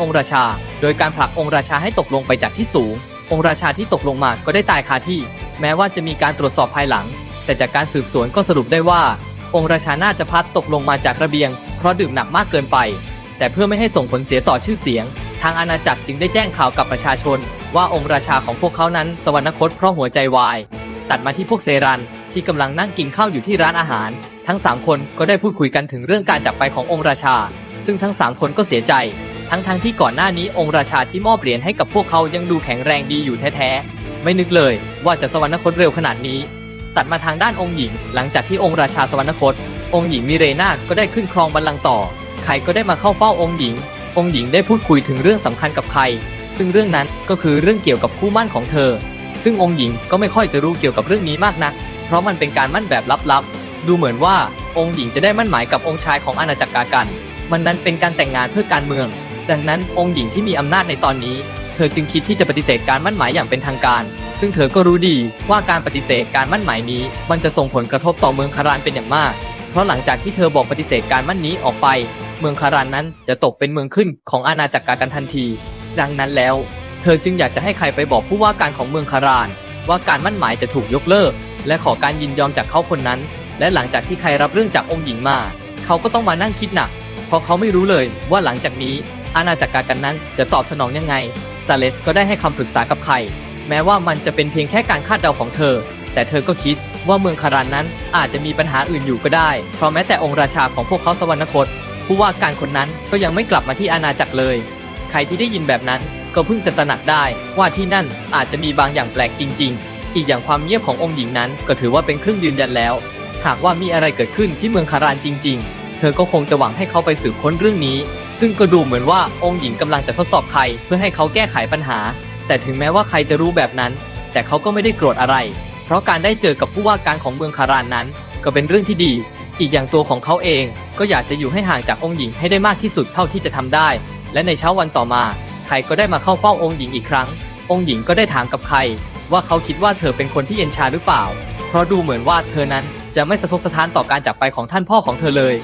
องค์ราชา โดยการผลักองค์ราชาให้ตกลงไปจากที่สูง องค์ราชาที่ตกลงมาก็ได้ตายคาที่ แม้ว่าจะมีการตรวจสอบภายหลัง แต่จากการสืบสวนก็สรุปได้ว่า องค์ราชาน่าจะพัดตกลงมาจากระเบียง เพราะดื่มหนักมากเกินไป แต่เพื่อไม่ให้ส่งผลเสียต่อชื่อเสียง ทางอาณาจักรจึงได้แจ้งข่าวกับประชาชน ว่าองค์ราชาของพวกเขานั้นสวรรคตเพราะหัวใจวาย ตัดมาที่พวกเซรันที่กำลังนั่งกินข้าวอยู่ที่ร้านอาหาร ทั้ง 3 คนก็ได้พูดคุยกันถึงเรื่องการจากไปขององค์ราชา ซึ่งทั้ง 3 คนก็เสียใจ ทั้งๆทที่ก่อนหน้านี้องค์ราชาที่มอบเหรียญให้กับพวกเขายังดูแข็งแรงดีอยู่แท้ๆ ไม่นึกเลยว่าจะสวรรคตเร็วขนาดนี้ ตัดมาทางด้านองค์หญิง หลังจากที่องค์ราชาสวรรคต องค์หญิงมิเรนาก็ได้ขึ้นครองบัลลังก์ต่อ ใครก็ได้มาเข้าเฝ้าองค์หญิง องค์หญิงได้พูดคุยถึงเรื่องสำคัญกับใคร ซึ่งเรื่องนั้นก็คือเรื่องเกี่ยวกับคู่มั่นของเธอ ซึ่งองค์หญิงก็ไม่ค่อยจะรู้เกี่ยวกับเรื่องนี้มากนัก เพราะมันเป็นการมั่นแบบลับๆ ดูเหมือนว่าองค์หญิงจะได้มั่นหมายกับองค์ชายของอาณาจักรกากัน มันนั้นเป็นการแต่งงานเพื่อการเมือง ดังนั้นองค์หญิงที่มีอำนาจในตอนนี้ เธอจึงคิดที่จะปฏิเสธการมั่นหมายอย่างเป็นทางการ ซึ่งเธอก็รู้ดีว่าการปฏิเสธการมั่นหมายนี้ มันจะส่งผลกระทบต่อเมืองคารานเป็นอย่างมาก เพราะหลังจากที่เธอบอกปฏิเสธการมั่นนี้ออกไป เมืองคารานนั้นจะตกเป็นเมืองขึ้นของอาณาจักรกากันทันที ดังนั้นแล้ว เธอจึงอยากจะให้ใครไปบอกผู้ว่าการของเมืองคาราน ว่าการมั่นหมายจะถูกยกเลิก และขอการยินยอมจากเขาคนนั้น และหลังจากที่ใครรับเรื่องจากองค์หญิงมา เขาก็ต้องมานั่งคิดหนัก เพราะเขาไม่รู้เลยว่าหลังจากนี้ อาณาจักรกากันนั้นจะตอบสนองยังไงซาเลสก็ได้ให้คำปรึกษากับใครแม้ว่ามันจะเป็นเพียงแค่การคาดเดาของเธอ แต่เธอก็คิดว่าเมืองคารานนั้นอาจจะมีปัญหาอื่นอยู่ก็ได้ เพราะแม้แต่องค์ราชาของพวกเขาสวรรคต ผู้ว่าการคนนั้นก็ยังไม่กลับมาที่อาณาจักรเลย ใครที่ได้ยินแบบนั้นก็เพิ่งจะตระหนักได้ว่าที่นั่นอาจจะมีบางอย่างแปลกจริง ๆ อีกอย่างความเงียบขององค์หญิงนั้น ก็ถือว่าเป็นเครื่องยืนยันแล้ว หากว่ามีอะไรเกิดขึ้นที่เมืองคารานจริง ๆ เธอก็คงจะหวังให้เขาไปสืบค้นเรื่องนี้ ซึ่งก็ดูเหมือนว่าองค์หญิงกำลังจะทดสอบใครเพื่อให้เขาแก้ไขปัญหา แต่ถึงแม้ว่าใครจะรู้แบบนั้น แต่เขาก็ไม่ได้โกรธอะไร เพราะการได้เจอกับผู้ว่าการของเมืองคารานนั้น ก็เป็นเรื่องที่ดี อีกอย่างตัวของเขาเองก็อยากจะอยู่ให้ห่างจากองค์หญิงให้ได้มากที่สุดเท่าที่จะทำได้ และในเช้าวันต่อมาใครก็ได้มาเข้าเฝ้าองค์หญิงอีกครั้ง องค์หญิงก็ได้ถามกับใคร ว่าเขาคิดว่าเธอเป็นคนที่เย็นชาหรือเปล่า เพราะดูเหมือนว่าเธอนั้นจะไม่สะทกสะท้านต่อการจากไปของท่านพ่อของเธอเลย